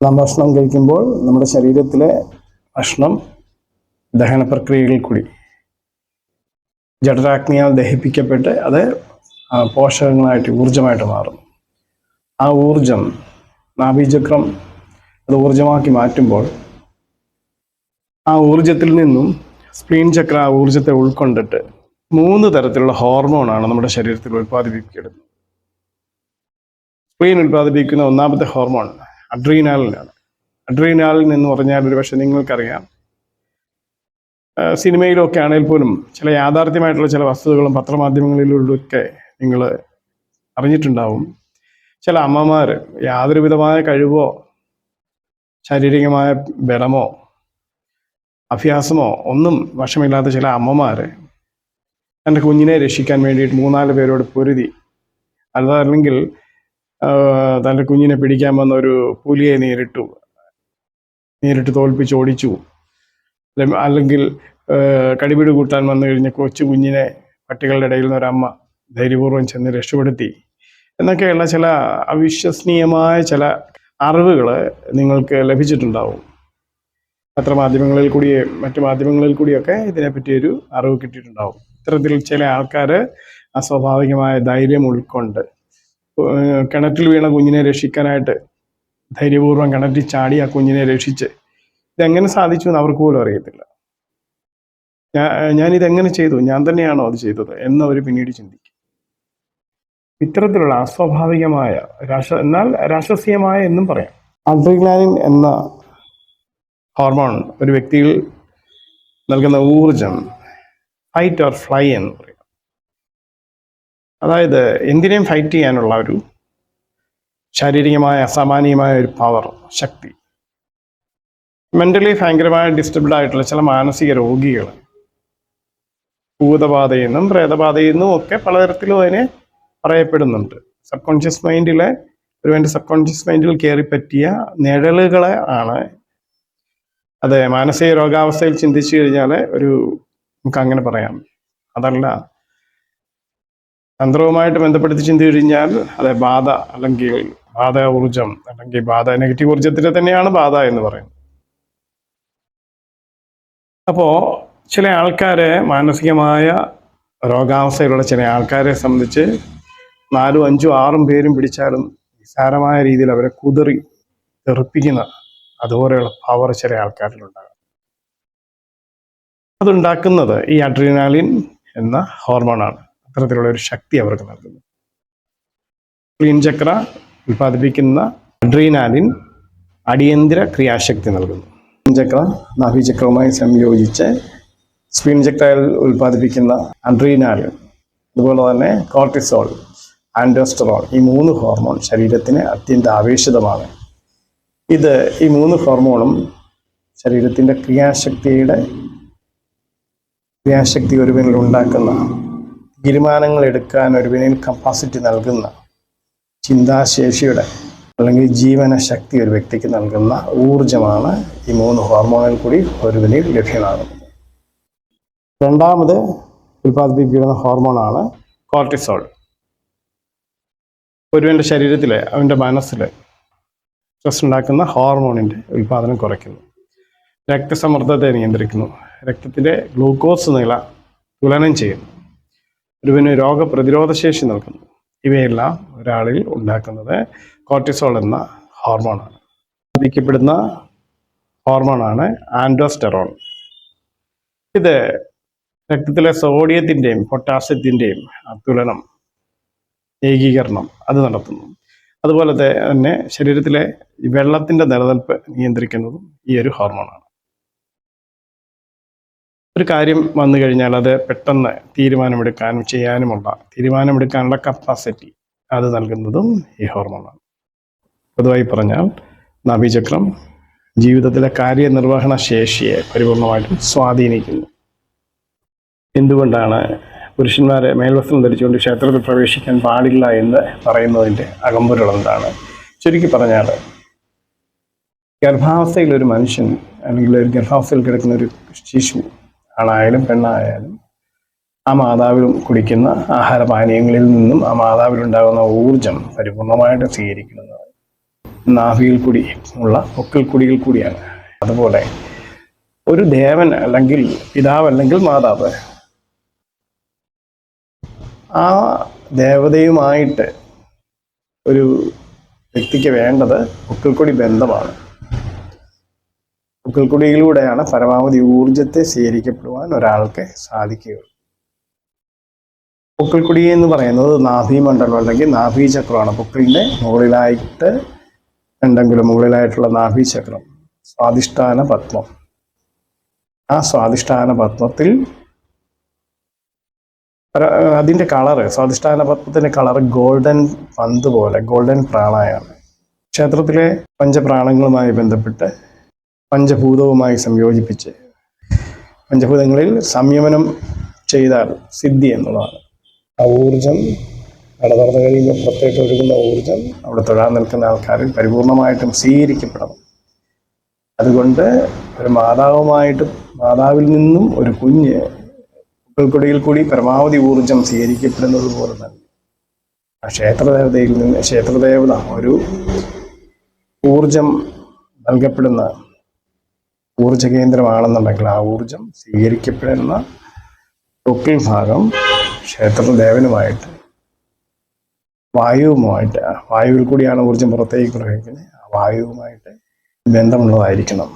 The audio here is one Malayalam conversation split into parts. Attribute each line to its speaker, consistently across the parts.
Speaker 1: നാം ഭക്ഷണം കഴിക്കുമ്പോൾ നമ്മുടെ ശരീരത്തിലെ ഭക്ഷണം ദഹന പ്രക്രിയകളിൽ കൂടി ജഠരാഗ്നിയാൽ ദഹിപ്പിക്കപ്പെട്ട് അത് പോഷകങ്ങളായിട്ട് ഊർജമായിട്ട് മാറും. ആ ഊർജം നാഭീചക്രം അത് ഊർജമാക്കി മാറ്റുമ്പോൾ ആ ഊർജത്തിൽ നിന്നും സ്പ്ലീൻ ചക്ര ആ ഊർജത്തെ ഉൾക്കൊണ്ടിട്ട് മൂന്ന് തരത്തിലുള്ള ഹോർമോണാണ് നമ്മുടെ ശരീരത്തിൽ ഉൽപ്പാദിപ്പിക്കുന്നത് സ്പ്ലീൻ ഉൽപ്പാദിപ്പിക്കുന്ന ഒന്നാമത്തെ ഹോർമോൺ അഡ്രീനാലിനാണ് അഡ്രീനാലിൻ എന്ന് പറഞ്ഞാൽ ഒരു പക്ഷെ നിങ്ങൾക്കറിയാം. സിനിമയിലൊക്കെ ആണെങ്കിൽ പോലും ചില യാഥാർത്ഥ്യമായിട്ടുള്ള ചില വസ്തുതകളും പത്രമാധ്യമങ്ങളിലൂടെയൊക്കെ നിങ്ങൾ അറിഞ്ഞിട്ടുണ്ടാവും. ചില അമ്മമാർ യാതൊരു വിധമായ കഴിവോ ശാരീരികമായ ബലമോ അഭ്യാസമോ ഒന്നും വശമില്ലാത്ത ചില അമ്മമാർ തന്റെ കുഞ്ഞിനെ രക്ഷിക്കാൻ വേണ്ടിയിട്ട് മൂന്നാൽ പേരോട് പൊരുതി. അതല്ലെങ്കിൽ തന്റെ കുഞ്ഞിനെ പിടിക്കാൻ വന്ന ഒരു പുലിയെ നേരിട്ടു. നേരിട്ട് തോൽപ്പിച്ച് ഓടിച്ചു. അല്ലെങ്കിൽ കടിപിടി കൂട്ടാൻ വന്നു കഴിഞ്ഞ കൊച്ചു കുഞ്ഞിനെ പട്ടികളുടെ ഇടയിൽ നിന്ന് ഒരമ്മ ധൈര്യപൂർവം ചെന്ന് രക്ഷപ്പെടുത്തി. എന്നൊക്കെയുള്ള ചില അവിശ്വസനീയമായ ചില അറിവുകൾ നിങ്ങൾക്ക് ലഭിച്ചിട്ടുണ്ടാവും. പത്രമാധ്യമങ്ങളിൽ കൂടി മറ്റു മാധ്യമങ്ങളിൽ കൂടിയൊക്കെ ഇതിനെപ്പറ്റി ഒരു അറിവ് കിട്ടിയിട്ടുണ്ടാവും. ഇത്തരത്തിൽ ചില ആൾക്കാർ അസ്വാഭാവികമായ ധൈര്യം ഉൾക്കൊണ്ട് കിണറ്റിൽ വീണ കുഞ്ഞിനെ രക്ഷിക്കാനായിട്ട് ധൈര്യപൂർവം കിണറ്റിൽ ചാടി ആ കുഞ്ഞിനെ രക്ഷിച്ച് ഇതെങ്ങനെ സാധിച്ചു എന്ന് അവർക്ക് പോലും അറിയത്തില്ല. ഞാൻ ഇതെങ്ങനെ ചെയ്തു? ഞാൻ തന്നെയാണോ അത് ചെയ്തത് എന്ന് അവർ പിന്നീട് ചിന്തിക്കും. ഇത്തരത്തിലുള്ള അസ്വാഭാവികമായ രാഷ എന്നാൽ രാക്ഷസീയമായ എന്നും പറയാം. അഡ്രിഗ്ലാനിൻ എന്ന ഹോർമോൺ ഒരു വ്യക്തിയിൽ നൽകുന്ന ഊർജം ഫൈറ്റ് ഓർ ഫ്ലൈ എന്ന് പറയും. അതായത് എന്തിനേയും ഫൈറ്റ് ചെയ്യാനുള്ള ഒരു ശാരീരികമായ അസാമാന്യമായ ഒരു പവർ ശക്തി. മെന്റലി ഭയങ്കരമായ ഡിസ്റ്റർബ്ഡ് ആയിട്ടുള്ള ചില മാനസിക രോഗികൾ. ഭൂതബാധയിൽ നിന്നും പ്രേതബാധയിൽ നിന്നും ഒക്കെ പലതരത്തിലും അതിനെ പറയപ്പെടുന്നുണ്ട്. സബ് കോൺഷ്യസ് മൈൻഡിലെ ഒരുവന്റെ സബ് കോൺഷ്യസ് മൈൻഡിൽ കയറി പറ്റിയ നിഴലുകളെ ആണ്. അതെ മാനസിക രോഗാവസ്ഥയിൽ ചിന്തിച്ചു കഴിഞ്ഞാൽ ഒരു നമുക്ക് അങ്ങനെ പറയാം. അതല്ല തന്ത്രവുമായിട്ട് ബന്ധപ്പെടുത്തി ചിന്തി കഴിഞ്ഞാൽ അതെ ബാധ അല്ലെങ്കിൽ ബാധ ഊർജം അല്ലെങ്കിൽ ബാധ നെഗറ്റീവ് ഊർജത്തിന്റെ തന്നെയാണ് ബാധ എന്ന് പറയുന്നത്. അപ്പോ ചില ആൾക്കാരെ മാനസികമായ രോഗാവസ്ഥയിലുള്ള ചില ആൾക്കാരെ സംബന്ധിച്ച് നാലും അഞ്ചും ആറും പേരും പിടിച്ചാലും നിസ്സാരമായ രീതിയിൽ അവരെ കുതിറി തെറിപ്പിക്കുന്ന അതുപോലെയുള്ള പവർ ചില ആൾക്കാരിലുണ്ടാകും. അതുണ്ടാക്കുന്നത് ഈ അഡ്രീനാലിൻ എന്ന ഹോർമോണാണ് അത്തരത്തിലുള്ള ഒരു ശക്തി അവർക്ക് നൽകുന്നു. ക്ലീൻ ചക്ര ഉൽപ്പാദിപ്പിക്കുന്ന അഡ്രീനാലിൻ അടിയന്തര ക്രിയാശക്തി നൽകുന്നു. ചക്ര നാഭിചക്രവുമായി സംയോജിച്ച് സ്പീൻ ചക്രയിൽ ഉൽപ്പാദിപ്പിക്കുന്ന അഡ്രീനാലിൻ അതുപോലെ തന്നെ കോർട്ടിസോൾ ആൻഡോസ്റ്ററോൾ ഈ മൂന്ന് ഹോർമോൺ ശരീരത്തിന് അത്യന്ത ആവേശിതമാണ്. ഇത് ഈ മൂന്ന് ഹോർമോണും ശരീരത്തിന്റെ ക്രിയാശക്തിയുടെ ക്രിയാശക്തി ഒരുവനിൽ ഉണ്ടാക്കുന്ന തീരുമാനങ്ങൾ എടുക്കാൻ ഒരുവിനിൽ കപ്പാസിറ്റി നൽകുന്ന ചിന്താശേഷിയുടെ അല്ലെങ്കിൽ ജീവന ശക്തി ഒരു വ്യക്തിക്ക് നൽകുന്ന ഊർജമാണ് ഈ മൂന്ന് ഹോർമോണിൽ കൂടി ഒരുവിനിൽ ലഭ്യമാകുന്നത്. രണ്ടാമത് ഉൽപ്പാദിപ്പിക്കുന്ന ഹോർമോണാണ് കോർട്ടിസോൾ ഒരുവന്റെ ശരീരത്തിലെ അവന്റെ മനസ്സിലെ സ്ട്രെസ് ഉണ്ടാക്കുന്ന ഹോർമോണിന്റെ ഉൽപ്പാദനം കുറയ്ക്കുന്നു. രക്തസമ്മർദ്ദത്തെ നിയന്ത്രിക്കുന്നു. രക്തത്തിലെ ഗ്ലൂക്കോസ് നില തുലനം ചെയ്യുന്നു. ഒരുവിന് രോഗപ്രതിരോധ ശേഷി നൽകുന്നു. ഇവയെല്ലാം ഒരാളിൽ ഉണ്ടാക്കുന്നത് കോർട്ടിസോൾ എന്ന ഹോർമോണാണ് ബാധിക്കപ്പെടുന്ന ഹോർമോണാണ് ആൻഡോസ്റ്റെറോൺ ഇത് രക്തത്തിലെ സോഡിയത്തിന്റെയും പൊട്ടാസ്യത്തിന്റെയും തുലനം ഏകീകരണം അത് നടത്തുന്നു. അതുപോലെ തന്നെ ശരീരത്തിലെ വെള്ളത്തിന്റെ നിലനിൽപ്പ് നിയന്ത്രിക്കുന്നതും ഈ ഒരു ഹോർമോണാണ് ഒരു കാര്യം വന്നു കഴിഞ്ഞാൽ അത് പെട്ടെന്ന് തീരുമാനമെടുക്കാനും ചെയ്യാനുമുള്ള തീരുമാനമെടുക്കാനുള്ള കപ്പാസിറ്റി അത് നൽകുന്നതും ഈ ഹോർമോണാണ്. പൊതുവായി പറഞ്ഞാൽ നാഭിചക്രം ജീവിതത്തിലെ കാര്യനിർവഹണ ശേഷിയെ പരിപൂർണമായിട്ടും സ്വാധീനിക്കുന്നു. എന്തുകൊണ്ടാണ് പുരുഷന്മാരെ മേൽവസ്ത്രം ധരിച്ചുകൊണ്ട് ക്ഷേത്രത്തിൽ പ്രവേശിക്കാൻ പാടില്ല എന്ന് പറയുന്നതിന്റെ അകമ്പുരളെന്താണ് ചുരുക്കി പറഞ്ഞാൽ ഗർഭാവസ്ഥയിൽ ഒരു മനുഷ്യൻ അല്ലെങ്കിൽ ഒരു ഗർഭാവസ്ഥയിൽ കിടക്കുന്ന ഒരു ശിശു ആണായാലും പെണ്ണായാലും ആ മാതാവിലും കുടിക്കുന്ന ആഹാരപാനീയങ്ങളിൽ നിന്നും ആ മാതാവിലുണ്ടാകുന്ന ഊർജം പരിപൂർണമായിട്ട് സ്വീകരിക്കുന്നത് നാഭിയിൽ കൂടി ഉള്ള പൊക്കിൽ കുടിയിൽ കൂടിയാണ്. അതുപോലെ ഒരു ദേവൻ അല്ലെങ്കിൽ പിതാവ് അല്ലെങ്കിൽ മാതാവ് ആ ദേവതയുമായിട്ട് ഒരു വ്യക്തിക്ക് വേണ്ടത് കുടി ബന്ധമാണ്. പൊക്കിൾക്കൊടിയിലൂടെയാണ് പരമാവധി ഊർജത്തെ സ്വീകരിക്കപ്പെടുവാൻ ഒരാൾക്ക് സാധിക്കുകയുള്ളൂ. പൊക്കിൾക്കൊടി എന്ന് പറയുന്നത് നാഭി മണ്ഡലം അല്ലെങ്കിൽ നാഭി ചക്രമാണ്. പൊക്കിളിന്റെ മുകളിലായിട്ട് ഉണ്ടെങ്കിലും മുകളിലായിട്ടുള്ള നാഭി ചക്രം സ്വാധിഷ്ഠാന പത്മം. ആ സ്വാധിഷ്ഠാന പത്മത്തിൽ അതിന്റെ കളറ് സ്വാധിഷ്ഠാന പത്മത്തിന്റെ കളർ ഗോൾഡൻ പന്ത് പോലെ ഗോൾഡൻ പ്രാണായാണ്. ക്ഷേത്രത്തിലെ പഞ്ചപ്രാണങ്ങളുമായി ബന്ധപ്പെട്ട് പഞ്ചഭൂതവുമായി സംയോജിപ്പിച്ച് പഞ്ചഭൂതങ്ങളിൽ സംയമനം ചെയ്താൽ സിദ്ധി എന്നുള്ളതാണ്. ആ ഊർജം നട കഴിയുമ്പോൾ പുറത്തേക്ക് ഒഴുകുന്ന ഊർജം അവിടെ തൊഴാൻ നിൽക്കുന്ന ആൾക്കാരിൽ പരിപൂർണമായിട്ടും സ്വീകരിക്കപ്പെടണം. അതുകൊണ്ട് ഒരു മാതാവുമായിട്ട് മാതാവിൽ നിന്നും ഒരു കുഞ്ഞ് പുൽക്കൊടിയിൽ കൂടി പരമാവധി ഊർജം സ്വീകരിക്കപ്പെടുന്നത് പോലെ തന്നെ ആ ക്ഷേത്രദേവതയിൽ നിന്ന് ക്ഷേത്രദേവത ഒരു ഊർജം നൽകപ്പെടുന്ന ഊർജ കേന്ദ്രമാണെന്നുണ്ടെങ്കിൽ ആ ഊർജം സ്വീകരിക്കപ്പെടുന്ന തൊക്കിൽ ഭാഗം ക്ഷേത്രദേവനുമായിട്ട് വായുവുമായിട്ട് വായുവിൽ കൂടിയാണ് ഊർജം പുറത്തേക്ക് പ്രവഹിക്കുന്നത്. ആ വായുവുമായിട്ട് ബന്ധമുള്ളതായിരിക്കണം.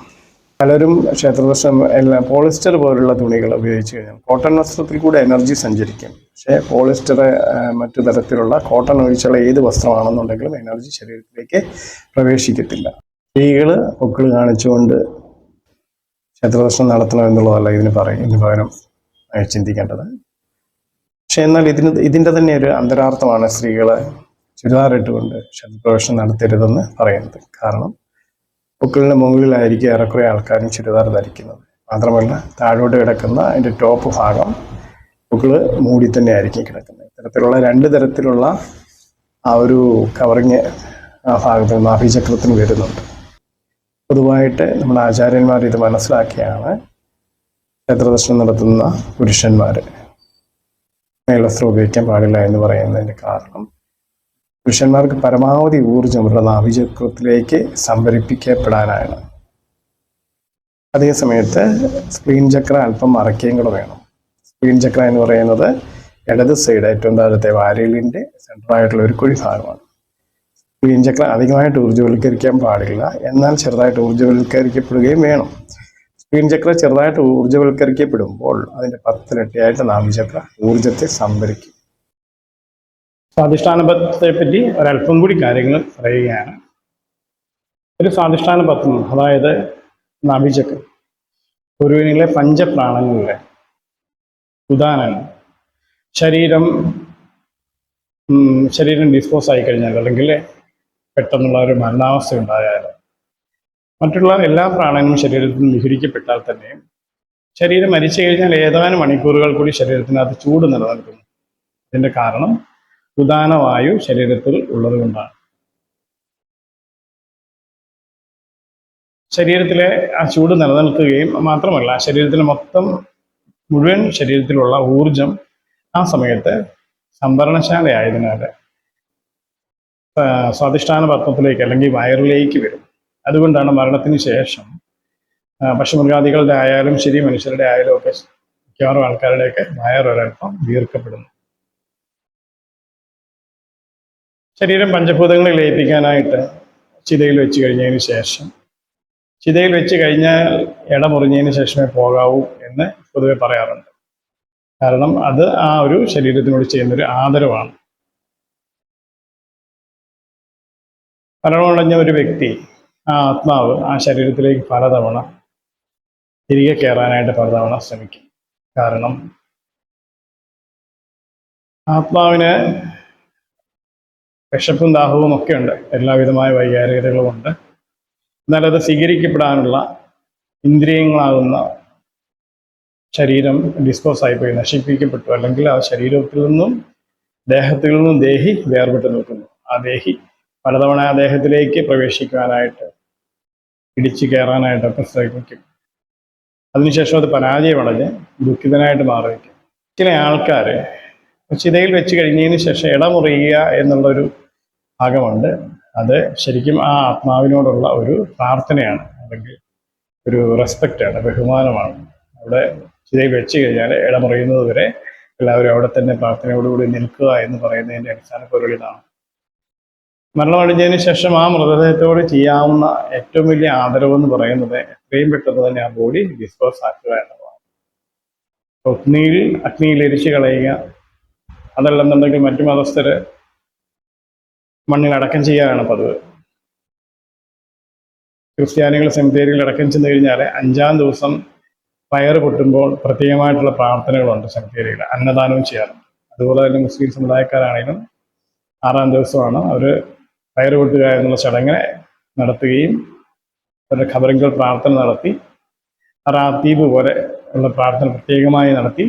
Speaker 1: പലരും ക്ഷേത്രദർശനം എല്ലാം പോളിസ്റ്റർ പോലുള്ള തുണികൾ ഉപയോഗിച്ച് കഴിഞ്ഞാൽ കോട്ടൺ വസ്ത്രത്തിൽ കൂടെ എനർജി സഞ്ചരിക്കും. പക്ഷേ പോളിസ്റ്റർ മറ്റു തരത്തിലുള്ള കോട്ടൺ ഒഴിച്ചുള്ള ഏത് വസ്ത്രമാണെന്നുണ്ടെങ്കിലും എനർജി ശരീരത്തിലേക്ക് പ്രവേശിക്കത്തില്ല. സ്ത്രീകൾ പൊക്കിൾ കാണിച്ചുകൊണ്ട് ക്ഷേത്രദർശനം നടത്തണം എന്നുള്ളതല്ല ഇതിന് പറയും ഇതിന് പകരം ചിന്തിക്കേണ്ടത്. പക്ഷെ എന്നാൽ ഇതിന് ഇതിന്റെ തന്നെ ഒരു അന്തരാർത്ഥമാണ് സ്ത്രീകളെ ചുരിദാറിട്ടുകൊണ്ട് ക്ഷേത്രപ്രവേശനം നടത്തരുതെന്ന് പറയുന്നത്. കാരണം പൂക്കളുടെ മുകളിലായിരിക്കും ഏറെക്കുറെ ആൾക്കാരും ചുരിദാർ ധരിക്കുന്നത്. മാത്രമല്ല താഴോട്ട് കിടക്കുന്ന അതിന്റെ ടോപ്പ് ഭാഗം പൂക്കൾ മൂടി തന്നെ ആയിരിക്കും കിടക്കുന്നത്. ഇത്തരത്തിലുള്ള രണ്ട് തരത്തിലുള്ള ആ ഒരു കവറിങ് ആ ഭാഗത്ത് ചക്രത്തിന് വരുന്നുണ്ട്. പൊതുവായിട്ട് നമ്മുടെ ആചാര്യന്മാർ ഇത് മനസ്സിലാക്കിയാണ്. ക്ഷേത്രദർശനം നടത്തുന്ന പുരുഷന്മാർ മേൽവസ്ത്രം ഉപയോഗിക്കാൻ പാടില്ല എന്ന് പറയുന്നതിന്റെ കാരണം പുരുഷന്മാർക്ക് പരമാവധി ഊർജം അവരുടെ നാവിചക്രത്തിലേക്ക് സംഭരിപ്പിക്കപ്പെടാനാണ്. അതേ സമയത്ത് സ്ക്രീൻ ചക്ര അല്പം മറയ്ക്കുകയും കൂടെ വേണം. സ്ക്രീൻ ചക്ര എന്ന് പറയുന്നത് ഇടത് സൈഡ് ഏറ്റവും താഴത്തെ വാരലിന്റെ സെൻട്രലായിട്ടുള്ള ഒരു കുഴി ഭാഗമാണ് സ്ക്രീൻ ചക്ര അധികമായിട്ട് ഊർജവൽക്കരിക്കാൻ പാടില്ല. എന്നാൽ ചെറുതായിട്ട് ഊർജവൽക്കരിക്കപ്പെടുകയും വേണം. സ്ക്രീൻ ചക്ര ചെറുതായിട്ട് ഊർജവൽക്കരിക്കപ്പെടുമ്പോൾ അതിന്റെ പത്തിരട്ടിയായിട്ട് നാഭിചക്ര ഊർജത്തെ സംഭരിക്കും. സ്വാധിഷ്ഠാനപത്തെ പറ്റി ഒരല്പം കൂടി കാര്യങ്ങൾ പറയുകയാണ്. ഒരു സ്വാധിഷ്ഠാന പത്രം അതായത് നാഭിചക്രം. ഗുരുവിനിലെ പഞ്ചപ്രാണങ്ങളിലെ ഉദാഹരണം. ശരീരം ശരീരം ഡിസ്പോസ് ആയി കഴിഞ്ഞാൽ അല്ലെങ്കിൽ പെട്ടെന്നുള്ള ഒരു മരണാവസ്ഥ ഉണ്ടായാലും മറ്റുള്ള എല്ലാ പ്രാണനും ശരീരത്തിൽ വിഹരിക്കപ്പെട്ടാൽ തന്നെ ശരീരം മരിച്ചു കഴിഞ്ഞാൽ ഏതാനും മണിക്കൂറുകൾ കൂടി ശരീരത്തിനകത്ത് ചൂട് നിലനിൽക്കുന്നു ഇതിന്റെ കാരണം ഉദാനവായു ശരീരത്തിൽ ഉള്ളത് കൊണ്ടാണ്. ശരീരത്തിലെ ആ ചൂട് നിലനിൽക്കുകയും മാത്രമല്ല ശരീരത്തിലെ മൊത്തം മുഴുവൻ ശരീരത്തിലുള്ള ഊർജം ആ സമയത്ത് സംഭരണശാലയായതിനാൽ സ്വാധിഷ്ഠാന പത്മത്തിലേക്ക് അല്ലെങ്കിൽ വയറിലേക്ക് വരും. അതുകൊണ്ടാണ് മരണത്തിന് ശേഷം പശുമൃഗാദികളുടെ ആയാലും ശരി മനുഷ്യരുടെ ആയാലും ഒക്കെ മിക്കവാറും ആൾക്കാരുടെയൊക്കെ വയറൊരൽപ്പം വീർക്കപ്പെടുന്നു. ശരീരം പഞ്ചഭൂതങ്ങളിൽ ലയിപ്പിക്കാനായിട്ട് ചിതയിൽ വെച്ച് കഴിഞ്ഞതിന് ശേഷം ചിതയിൽ വെച്ച് കഴിഞ്ഞാൽ ഇട മുറിഞ്ഞതിന് ശേഷമേ പോകാവൂ എന്ന് പൊതുവെ പറയാറുണ്ട്. കാരണം അത് ആ ഒരു ശരീരത്തിനോട് ചെയ്യുന്നൊരു ആദരവാണ്. മരണമടഞ്ഞ ഒരു വ്യക്തി ആ ആത്മാവ് ആ ശരീരത്തിലേക്ക് പലതവണ തിരികെ കയറാനായിട്ട് പലതവണ ശ്രമിക്കും. കാരണം ആത്മാവിന് വിശപ്പും ദാഹവും ഒക്കെ ഉണ്ട്. എല്ലാവിധമായ വൈകാരികതകളും ഉണ്ട്. എന്നാൽ അത് സ്വീകരിക്കപ്പെടാനുള്ള ഇന്ദ്രിയങ്ങളാകുന്ന ശരീരം ഡിസ്പോസ് ആയിപ്പോയി നശിപ്പിക്കപ്പെട്ടു. അല്ലെങ്കിൽ ആ ശരീരത്തിൽ നിന്നും ദേഹത്തിൽ നിന്നും ദേഹി വേർപെട്ട് നിൽക്കുന്നു. ആ ദേഹി പലതവണ അദ്ദേഹത്തിലേക്ക് ദേഹത്തിലേക്ക് പ്രവേശിക്കുവാനായിട്ട് ഇടിച്ചു കയറാനായിട്ടൊക്കെ ശ്രമിക്കും. അതിനുശേഷം അത് പരാജയമടഞ്ഞ് ദുഃഖിതനായിട്ട് മാറിയിരിക്കും. ചില ആൾക്കാർ ചിതയിൽ വെച്ച് കഴിഞ്ഞതിന് ശേഷം ഇടമുറിയുക എന്നുള്ളൊരു ഭാഗമുണ്ട്. അത് ശരിക്കും ആ ആത്മാവിനോടുള്ള ഒരു പ്രാർത്ഥനയാണ്. അല്ലെങ്കിൽ ഒരു റെസ്പെക്റ്റാണ് ബഹുമാനമാണ്. അവിടെ ചിതയിൽ വെച്ച് കഴിഞ്ഞാൽ ഇടമുറിയുന്നത് വരെ എല്ലാവരും അവിടെ തന്നെ പ്രാർത്ഥനയോടുകൂടി നിൽക്കുക എന്ന് പറയുന്നതിന്റെ അടിസ്ഥാന പൊരുൾ ഇതാണ്. മരണമടിഞ്ഞതിന് ശേഷം ആ മൃതദേഹത്തോട് ചെയ്യാവുന്ന ഏറ്റവും വലിയ ആദരവ് എന്ന് പറയുന്നത് എത്രയും പെട്ടെന്ന് തന്നെ ആ ബോഡി ഡിസ്പോസ് ആക്കുക എന്നുള്ളതാണ് അഗ്നിയിൽ അഗ്നിയിൽ എരിച്ചു കളയുക അതല്ലെന്നുണ്ടെങ്കിൽ മറ്റു മതസ്ഥര് മണ്ണിൽ അടക്കം പതിവ്. ക്രിസ്ത്യാനികൾ സെമിത്തേരിയിൽ അടക്കം ചെന്ന് കഴിഞ്ഞാൽ അഞ്ചാം ദിവസം ഫയർ പൊട്ടുമ്പോൾ പ്രത്യേകമായിട്ടുള്ള പ്രാർത്ഥനകളുണ്ട് സെമിത്തേരിയിൽ അന്നദാനവും ചെയ്യാറുണ്ട്. അതുപോലെ തന്നെ മുസ്ലിം സമുദായക്കാരാണെങ്കിലും ആറാം ദിവസമാണ് അവർ ഫയർ പൊട്ടുക എന്നുള്ള ചടങ്ങിനെ നടത്തുകയും അവരുടെ ഖബറിങ്കൽ പ്രാർത്ഥന നടത്തി റാത്തീബ് പോലെ ഉള്ള പ്രാർത്ഥന പ്രത്യേകമായി നടത്തി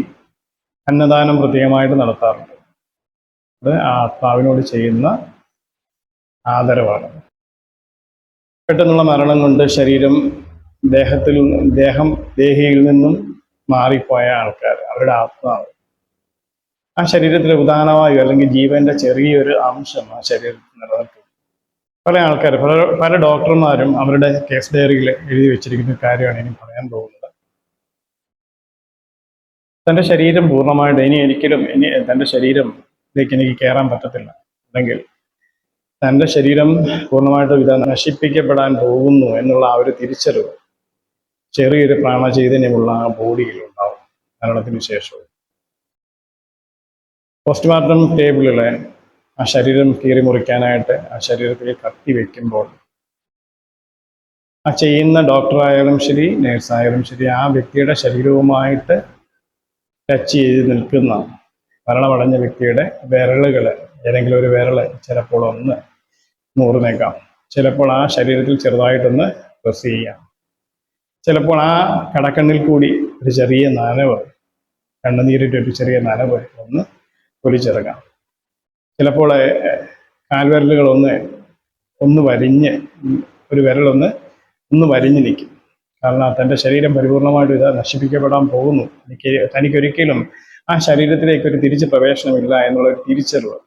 Speaker 1: അന്നദാനം പ്രത്യേകമായിട്ട് നടത്താറുണ്ട്. അത് ആത്മാവിനോട് ചെയ്യുന്ന ആദരവാണ്. പെട്ടെന്നുള്ള മരണം കൊണ്ട് ശരീരം ദേഹത്തിൽ ദേഹം ദേഹിയിൽ നിന്നും മാറിപ്പോയ ആൾക്കാർ അവരുടെ ആത്മാവ്. ആ ശരീരത്തിലെ ഉദാഹരണമായോ അല്ലെങ്കിൽ ജീവന്റെ ചെറിയൊരു അംശം ആ ശരീരത്തിൽ നിലനിൽക്കും പല ആൾക്കാർ പല പല ഡോക്ടർമാരും അവരുടെ കേസ് ഡയറിയിൽ എഴുതി വെച്ചിരിക്കുന്ന കാര്യമാണ് ഇനി പറയാൻ പോകുന്നത്. തന്റെ ശരീരം പൂർണമായിട്ട് ഇനി ഒരിക്കലും ഇനി തന്റെ ശരീരത്തിലേക്ക് എനിക്ക് കയറാൻ പറ്റത്തില്ല. അല്ലെങ്കിൽ തന്റെ ശരീരം പൂർണമായിട്ടും ഇത് നശിപ്പിക്കപ്പെടാൻ പോകുന്നു എന്നുള്ള ആ ഒരു തിരിച്ചറിവ് ചെറിയൊരു പ്രാണചൈതന്യമുള്ള ആ ബോഡിയിൽ ഉണ്ടാവും മരണത്തിന് ശേഷവും. പോസ്റ്റ്മോർട്ടം ടേബിളിലെ ആ ശരീരം കീറി മുറിക്കാനായിട്ട് ആ ശരീരത്തിൽ കത്തി വെക്കുമ്പോൾ ആ ചെയ്യുന്ന ഡോക്ടറായാലും ശരി നേഴ്സായാലും ശരി ആ വ്യക്തിയുടെ ശരീരവുമായിട്ട് ടച്ച് ചെയ്ത് നിൽക്കുന്ന മരണമടഞ്ഞ വ്യക്തിയുടെ വിരലുകൾ ഏതെങ്കിലും ഒരു വിരൽ ചിലപ്പോൾ ഒന്ന് നൂറിനേക്കാം ചിലപ്പോൾ ആ ശരീരത്തിൽ ചെറുതായിട്ടൊന്ന് പ്രസ് ചെയ്യാം ചിലപ്പോൾ ആ കടക്കണ്ണിൽ കൂടി ഒരു ചെറിയ നനവ് കണ്ണുനീരിട്ട് ഒരു ചെറിയ നനവ് ഒന്ന് പൊലിച്ചിറങ്ങാം ചിലപ്പോൾ കാൽവിരലുകളൊന്ന് ഒന്ന് വരിഞ്ഞ് ഒരു വിരലൊന്ന് ഒന്ന് വരിഞ്ഞ് നിൽക്കും. കാരണം തന്റെ ശരീരം പരിപൂർണമായിട്ടും ഇത് നശിപ്പിക്കപ്പെടാൻ പോകുന്നു. എനിക്ക് തനിക്കൊരിക്കലും ആ ശരീരത്തിലേക്ക് ഒരു തിരിച്ച് പ്രവേശനമില്ല എന്നുള്ള ഒരു തിരിച്ചറിവ്.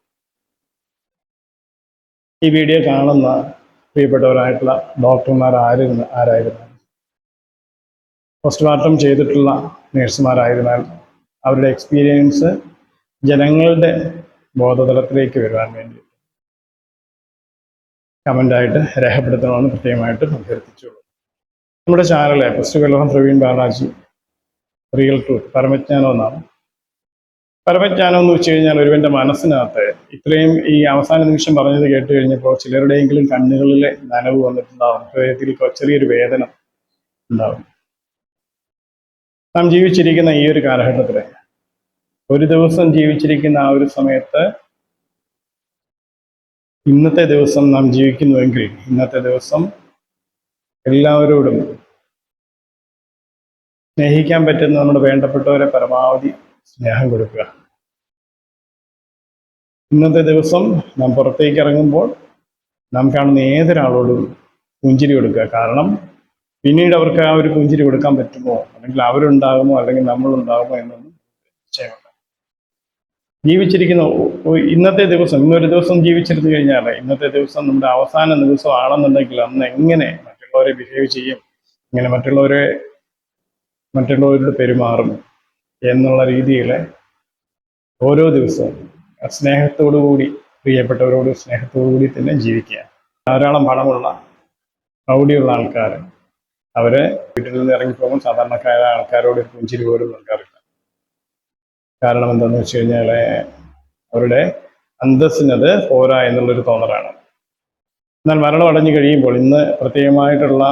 Speaker 1: ഈ വീഡിയോ കാണുന്ന പ്രിയപ്പെട്ടവരായിട്ടുള്ള ഡോക്ടർമാർ ആയിരുന്നു ആരായിരുന്നു? പോസ്റ്റ്മോർട്ടം ചെയ്തിട്ടുള്ള നേഴ്സുമാരായിരുന്നാൽ അവരുടെ എക്സ്പീരിയൻസ് ജനങ്ങളുടെ ബോധതലത്തിലേക്ക് വരുവാൻ വേണ്ടി കമന്റായിട്ട് രേഖപ്പെടുത്തണമെന്ന് പ്രത്യേകമായിട്ട് അഭ്യർത്ഥിച്ചുള്ളൂ. നമ്മുടെ ചാനൽ പുസ്തകലോഹം പ്രവീൺ ബാലാജി റിയൽ ട്രൂത്ത് പരമജ്ഞാനം എന്നാണ്. പരമജ്ഞാനം എന്ന് വെച്ച് കഴിഞ്ഞാൽ ഒരുവന്റെ മനസ്സിനകത്ത് ഇത്രയും ഈ അവസാന നിമിഷം പറഞ്ഞത് കേട്ട് കഴിഞ്ഞപ്പോൾ ചിലരുടെയെങ്കിലും കണ്ണുകളിലെ നനവ് വന്നിട്ടുണ്ടാവും. ഹൃദയത്തിൽ ചെറിയൊരു വേദന ഉണ്ടാവും. നാം ജീവിച്ചിരിക്കുന്ന ഈ ഒരു കാലഘട്ടത്തിൽ ഒരു ദിവസം ജീവിച്ചിരിക്കുന്ന ആ ഒരു സമയത്ത് ഇന്നത്തെ ദിവസം നാം ജീവിക്കുന്നുവെങ്കിൽ ഇന്നത്തെ ദിവസം എല്ലാവരോടും സ്നേഹിക്കാൻ പറ്റുന്ന നമ്മുടെ വേണ്ടപ്പെട്ടവരെ പരമാവധി സ്നേഹം കൊടുക്കുക. ഇന്നത്തെ ദിവസം നാം പുറത്തേക്ക് ഇറങ്ങുമ്പോൾ നാം കാണുന്ന ഏതൊരാളോടും പുഞ്ചിരി കൊടുക്കുക. കാരണം പിന്നീട് അവർക്ക് ആ ഒരു പുഞ്ചിരി കൊടുക്കാൻ പറ്റുമോ? അല്ലെങ്കിൽ അവരുണ്ടാകുമോ? അല്ലെങ്കിൽ നമ്മളുണ്ടാകുമോ എന്നൊന്നും നിശ്ചയമില്ല. ജീവിച്ചിരിക്കുന്ന ഇന്നത്തെ ദിവസം ഇന്നൊരു ദിവസം ജീവിച്ചിരുന്നു കഴിഞ്ഞാൽ ഇന്നത്തെ ദിവസം നമ്മുടെ അവസാന ദിവസം ആണെന്നുണ്ടെങ്കിൽ അന്ന് എങ്ങനെ മറ്റുള്ളവരെ ബിഹേവ് ചെയ്യും ഇങ്ങനെ മറ്റുള്ളവരെ മറ്റുള്ളവരോട് പെരുമാറും എന്നുള്ള രീതിയിൽ ഓരോ ദിവസവും സ്നേഹത്തോടു കൂടി പ്രിയപ്പെട്ടവരോട് സ്നേഹത്തോടു കൂടി തന്നെ ജീവിക്കുക. ധാരാളം പണമുള്ള റൗഡിയുള്ള ആൾക്കാർ അവരെ വീട്ടിൽ നിന്ന് ഇറങ്ങിപ്പോകുമ്പോൾ സാധാരണക്കാരായ ആൾക്കാരോട് പുഞ്ചിരി പോലും നൽകാറില്ല. കാരണം എന്താണെന്ന് വെച്ച് കഴിഞ്ഞാൽ അവരുടെ അന്തസ്സിനത് പോരാ എന്നുള്ളൊരു തോന്നലാണ് എന്നാൽ മരണം അടഞ്ഞു കഴിയുമ്പോൾ ഇന്ന് പ്രത്യേകമായിട്ടുള്ള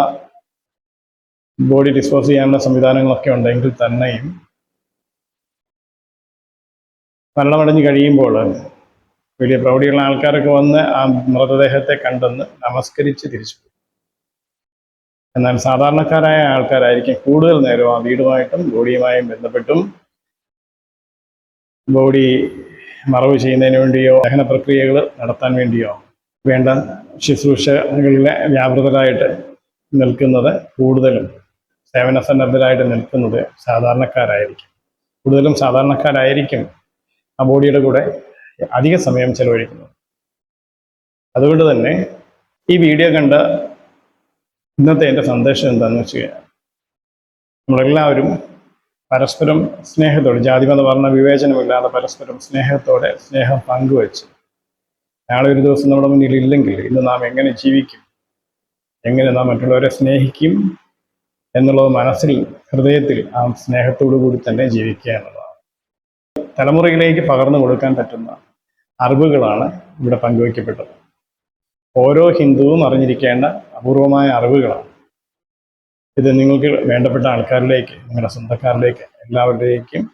Speaker 1: ബോഡി ഡിസ്പോസ് ചെയ്യാനുള്ള സംവിധാനങ്ങളൊക്കെ ഉണ്ടെങ്കിൽ തന്നെയും മരണമടഞ്ഞു കഴിയുമ്പോൾ വലിയ പ്രൗഢിയുള്ള ആൾക്കാരൊക്കെ വന്ന് ആ മൃതദേഹത്തെ കണ്ടെന്ന് നമസ്കരിച്ച് തിരിച്ചു. എന്നാൽ സാധാരണക്കാരായ ആൾക്കാരായിരിക്കും കൂടുതൽ നേരം ആ വീടുമായിട്ടും ബോഡിയുമായും ബന്ധപ്പെട്ടും ബോഡി മറവ് ചെയ്യുന്നതിന് വേണ്ടിയോ ദഹന പ്രക്രിയകൾ നടത്താൻ വേണ്ടിയോ വേണ്ട ശുശ്രൂഷകളിലെ വ്യാപൃതരായിട്ട് നിൽക്കുന്നത് കൂടുതലും സേവന സന്നദ്ധരായിട്ട് നിൽക്കുന്നത് സാധാരണക്കാരായിരിക്കും. കൂടുതലും സാധാരണക്കാരായിരിക്കും ആ ബോഡിയുടെ കൂടെ അധിക സമയം ചെലവഴിക്കുന്നത്. അതുകൊണ്ട് തന്നെ ഈ വീഡിയോ കണ്ട് ഇന്നത്തെ എന്റെ സന്ദേശം എന്താണെന്ന് വെച്ച് കഴിഞ്ഞാൽ നമ്മളെല്ലാവരും പരസ്പരം സ്നേഹത്തോടെ ജാതിമത വർണ വിവേചനമില്ലാതെ പരസ്പരം സ്നേഹത്തോടെ സ്നേഹം പങ്കുവച്ച്. നാളെ ഒരു ദിവസം നമ്മുടെ മുന്നിൽ ഇല്ലെങ്കിൽ ഇന്ന് നാം എങ്ങനെ ജീവിക്കും? എങ്ങനെ നാം മറ്റുള്ളവരെ സ്നേഹിക്കും? എന്നുള്ളത് മനസ്സിൽ ഹൃദയത്തിൽ ആ സ്നേഹത്തോടു കൂടി തന്നെ ജീവിക്കുക എന്നുള്ളതാണ് തലമുറയിലേക്ക് പകർന്നു കൊടുക്കാൻ പറ്റുന്ന അറിവുകളാണ് ഇവിടെ പങ്കുവയ്ക്കപ്പെട്ടത്. ഓരോ ഹിന്ദുവും അറിഞ്ഞിരിക്കേണ്ട അപൂർവമായ അറിവുകളാണ്. ഇത് നിങ്ങൾക്ക് വേണ്ടപ്പെട്ട ആൾക്കാരിലേക്ക് നിങ്ങളുടെ സ്വന്തക്കാരിലേക്ക് എല്ലാവരിലേക്കും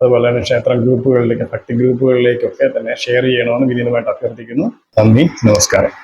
Speaker 1: അതുപോലെ തന്നെ ക്ഷേത്ര ഗ്രൂപ്പുകളിലേക്ക് ഭക്തി ഗ്രൂപ്പുകളിലേക്കൊക്കെ തന്നെ ഷെയർ ചെയ്യണമെന്ന് വിനീതമായിട്ട് അഭ്യർത്ഥിക്കുന്നു. നന്ദി നമസ്കാരം.